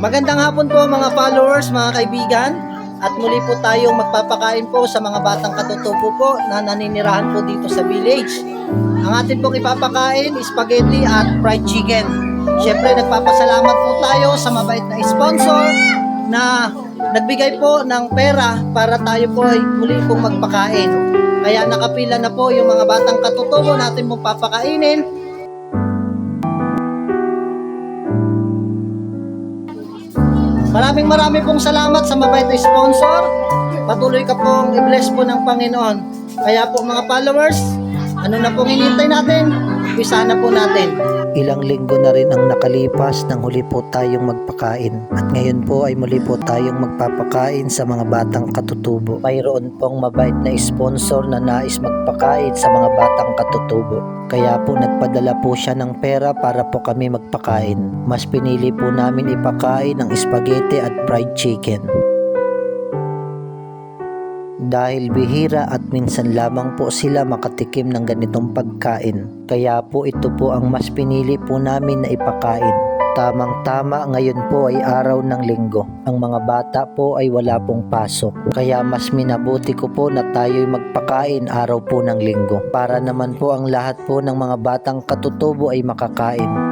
Magandang hapon po mga followers, mga kaibigan. At muli po tayong magpapakain po sa mga batang katutubo po na naninirahan po dito sa village. Ang atin pong ipapakain, spaghetti at fried chicken. Siyempre, nagpapasalamat po tayo sa mabait na sponsor na nagbigay po ng pera para tayo po ay muli pong magpakain. Kaya nakapila na po yung mga batang katutubo natin pong papakainin Maraming maraming pong salamat sa mabait na sponsor. Patuloy ka pong i-bless po ng Panginoon. Kaya po mga followers, ano na pong hinintay natin? Umpisa na po natin. Ilang linggo na rin ang nakalipas nang huli po tayong magpakain. At ngayon po ay muli po tayong magpapakain sa mga batang katutubo. Mayroon pong mabait na sponsor na nais magpakain sa mga batang katutubo. Kaya po nagpadala po siya ng pera para po kami magpakain. Mas pinili po namin ipakain ng spaghetti at fried chicken. Dahil bihira at minsan lamang po sila makatikim ng ganitong pagkain. Kaya po ito po ang mas pinili po namin na ipakain. Tamang-tama ngayon po ay araw ng linggo. Ang mga bata po ay wala pong pasok. Kaya mas minabuti ko po na tayo'y magpakain araw po ng linggo. Para naman po ang lahat po ng mga batang katutubo ay makakain.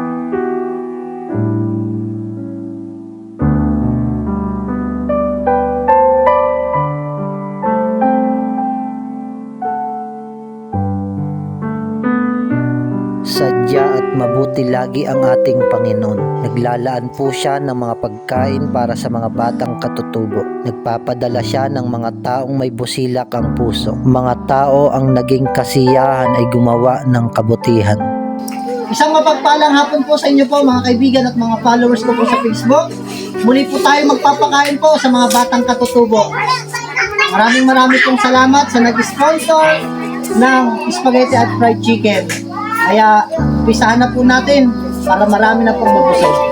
Sadya at mabuti lagi ang ating Panginoon. Naglalaan po siya ng mga pagkain para sa mga batang katutubo. Nagpapadala siya ng mga taong may busilak ang puso. Mga tao ang naging kasiyahan ay gumawa ng kabutihan. Isang mapagpalang hapon po sa inyo po mga kaibigan at mga followers ko po sa Facebook. Muli po tayo magpapakain po sa mga batang katutubo. Maraming maraming pong salamat sa nag-sponsor ng spaghetti at fried chicken. Kaya, pisahan na po natin para marami na pong mabusog.